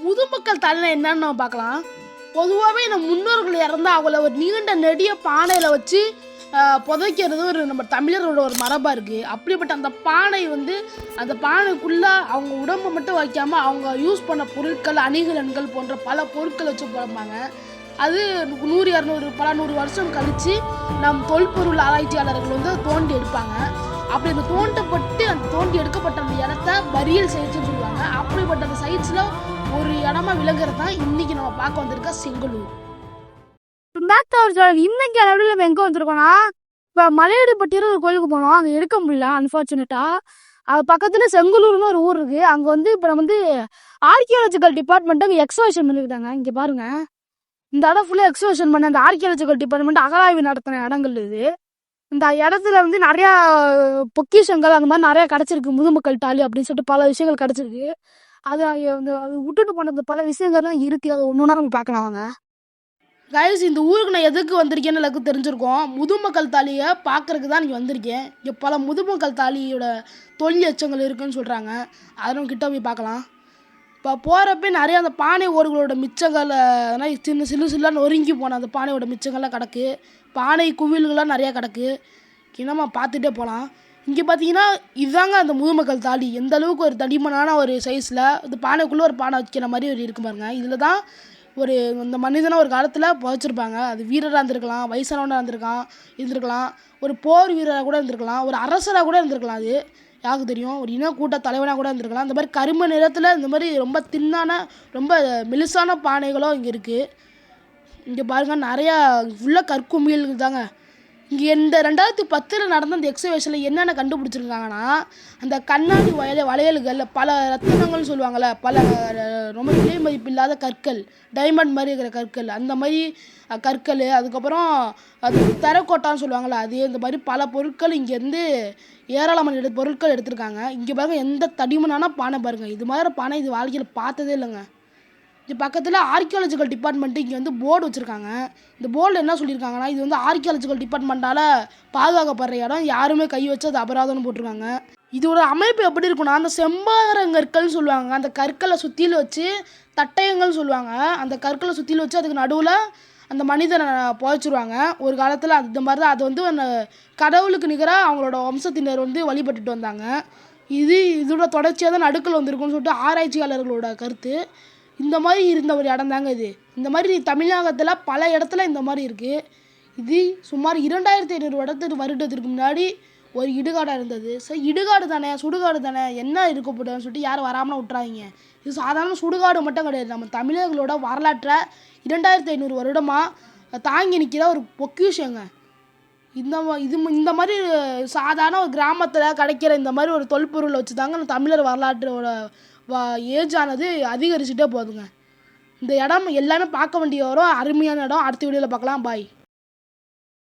முதுமக்கள் தலைமை என்னன்னு நம்ம பார்க்கலாம். பொதுவாகவே நம்ம முன்னோர்கள் இறந்தால் அவங்கள ஒரு நீண்ட நெடிய பானையில் வச்சு புதைக்கிறது ஒரு நம்ம தமிழரோட ஒரு மரபாக இருக்குது அப்படிப்பட்ட அந்த பானை வந்து அந்த பானைக்குள்ளே அவங்க உடம்பை மட்டும் வைக்காமல் அவங்க யூஸ் பண்ண பொருட்கள் அணிகலன்கள் போன்ற பல பொருட்கள் வச்சு புதைப்பாங்க. அது நூறு இரநூறு பல நூறு வருஷம் கழித்து நம் தொல்பொருள் ஆராய்ச்சியாளர்கள் வந்து தோண்டி எடுப்பாங்க. அப்படி அந்த தோண்டப்பட்டு அந்த தோண்டி எடுக்கப்பட்ட அந்த இடத்த பரியல் சைட்ஸ்னு சொல்லுவாங்க. அப்படிப்பட்ட அந்த சைட்ஸில் ஒரு இடமா விளங்குறது தான் இன்னைக்கு நம்ம பார்க்க வந்திருக்க செங்கலூர். மேத்தவர் சார் இன்னைக்கு அளவில் நம்ம எங்கே வந்திருக்கோம்னா இப்போ மலையடிப்பட்டியில் ஒரு கோயிலுக்கு போனோம். அங்கே எடுக்க முடியல அன்ஃபார்ச்சுனேட்டாக அது பக்கத்தில் செங்கலூர்னு ஒரு ஊர் இருக்கு. அங்கே வந்து இப்போ நம்ம வந்து ஆர்கியாலஜிக்கல் டிபார்ட்மெண்ட் அங்கே எக்ஸிபிஷன் பண்ணிருக்காங்க. இங்கே பாருங்க. இந்த இடம் ஃபுல்லாக எக்ஸிபிஷன் பண்ண அந்த ஆர்கியாலஜிக்கல் டிபார்ட்மெண்ட் அகராய்வு நடத்தின இடங்கள் இது. இந்த இடத்துல வந்து நிறையா பொக்கிஷங்கள் அந்த மாதிரி நிறையா கிடச்சிருக்கு. முதுமக்கள் டாலி அப்படின்னு சொல்லிட்டு பல விஷயங்கள் கிடச்சிருக்கு. அது வந்து அது விட்டுட்டு போனது பல விஷயங்கள்லாம் இருக்குது அது ஒன்று ஒன்றா நம்ம பார்க்கலாம் கைஸ் இந்த ஊருக்கு நான் எதுக்கு வந்திருக்கேன்னு எனக்கு தெரிஞ்சிருக்கோம். முதுமக்கள் தாலியை பார்க்கறதுக்கு தான் இங்கே வந்திருக்கேன். இங்கே பல முதுமக்கள் தாலியோட தொழில் எச்சங்கள் இருக்குன்னு சொல்கிறாங்க அதை நம்ம கிட்ட போய் பார்க்கலாம். இப்போ போகிறப்ப நிறைய அந்த பானை ஓடுகளோட மிச்சங்கள் அதனால் சின்ன சில்லு சில்லாக நொறுங்கி போன அந்த பானையோட மிச்சங்கள்லாம் கிடக்கு. பானை குவில்கள்லாம் நிறையா கிடக்கு. இன்னமாக பார்த்துட்டே போகலாம். இங்கே பார்த்தீங்கன்னா இதுதாங்க அந்த முதுமக்கள் தாலி. எந்த அளவுக்கு ஒரு தடிமனான ஒரு சைஸில் இது பானைக்குள்ளே ஒரு பானை வைக்கிற மாதிரி ஒரு இருக்கு பாருங்க. இதில் தான் ஒரு இந்த மனிதனை ஒரு காலத்தில் புதைச்சிருப்பாங்க. அது வீரராக இருந்திருக்கலாம் வயசானவனாக இருந்திருக்கான் இருந்திருக்கலாம். ஒரு போர் வீரராக கூட இருந்திருக்கலாம். ஒரு அரசராக கூட இருந்திருக்கலாம் அது. யாருக்கு தெரியும்? ஒரு இன கூட்ட தலைவனாக கூட இருந்திருக்கலாம். இந்த மாதிரி கரும நிறத்தில் இந்த மாதிரி ரொம்ப தின்னான ரொம்ப மெலிசான பானைகளும் இங்கே இருக்குது இங்கே பாருங்க நிறையா ஃபுல்லாக கற்குமியல் தாங்க. இங்கே இந்த ரெண்டாயிரத்தி பத்தில் நடந்த அந்த எக்ஸிபிஷனில் என்னென்ன கண்டுபிடிச்சிருக்காங்கன்னா அந்த கண்ணாடி வயல வளையல்கள் பல ரத்தினங்கள்னு சொல்லுவாங்கள்ல பல ரொம்ப விலை மதிப்பில்லாத கற்கள் டைமண்ட் மாதிரி இருக்கிற கற்கள் அந்த மாதிரி கற்கள் அதுக்கப்புறம் அது தரக்கோட்டான்னு சொல்லுவாங்கள்ல அது இந்த மாதிரி பல பொருட்கள் இங்கேருந்து ஏராளமான எடு பொருட்கள் எடுத்திருக்காங்க. இங்கே பாருங்க எந்த தடிமனான பானை பாருங்க. இது மாதிரி பானை இது வாழ்க்கையில் பார்த்ததே இல்லைங்க. இது பக்கத்தில் ஆர்கியாலஜிக்கல் டிபார்ட்மெண்ட்டு இங்கே வந்து போர்டு வச்சுருக்காங்க. இந்த போர்டில் என்ன சொல்லியிருக்காங்கன்னா இது வந்து ஆர்கியாலஜிக்கல் டிபார்ட்மெண்ட்டால் பாதுகாக்கப்படுற இடம். யாருமே கை வச்சு அது அபராதம்னு போட்டிருக்காங்க. இதோட அமைப்பு எப்படி இருக்குன்னா அந்த செம்பகரங்கற்கள்னு சொல்லுவாங்க. அந்த கற்களை சுற்றியில் வச்சு தட்டயங்கள்னு சொல்லுவாங்க. அந்த கற்களை சுற்றில வச்சு அதுக்கு நடுவில் அந்த மனிதனை புதைச்சிருவாங்க. ஒரு காலத்தில் அந்த மாதிரி தான் அது வந்து அந்த கடவுளுக்கு நிகராக அவங்களோட வம்சத்தினர் வந்து வழிபட்டுட்டு வந்தாங்க. இது இதோட தொடர்ச்சியாக தான் நடுக்கல் வந்திருக்குன்னு சொல்லிட்டு ஆராய்ச்சியாளர்களோட கருத்து. இந்த மாதிரி இருந்த ஒரு இடம் தாங்க இது. இந்த மாதிரி தமிழகத்தில் பல இடத்துல இந்த மாதிரி இருக்குது இது சுமார் இரண்டாயிரத்தி ஐநூறு வருடத்துக்கு வருடத்திற்கு முன்னாடி ஒரு இடுகாடாக இருந்தது. சரி இடுகாடு தானே சுடுகாடு தானே என்ன இருக்க சொல்லிட்டு யாரும் வராமல் விட்றாங்க இது சாதாரண சுடுகாடு மட்டும் கிடையாது. நம்ம தமிழர்களோட வரலாற்றை இரண்டாயிரத்தி ஐநூறு வருடமாக தாங்கி நிற்கிற ஒரு பொக்கிஷங்க. இந்த இது இந்த மாதிரி சாதாரண ஒரு கிராமத்தில் கிடைக்கிற இந்த மாதிரி ஒரு தொல்பொருளை வச்சு தாங்க நம்ம தமிழர் வரலாற்றோட ஏஜ் ஆனது அதிகரிச்சுட்டே போகுதுங்க. இந்த இடம் எல்லாமே பார்க்க வேண்டிய வரும் அருமையான இடம். அடுத்த வீடியோவில் பார்க்கலாம். பாய்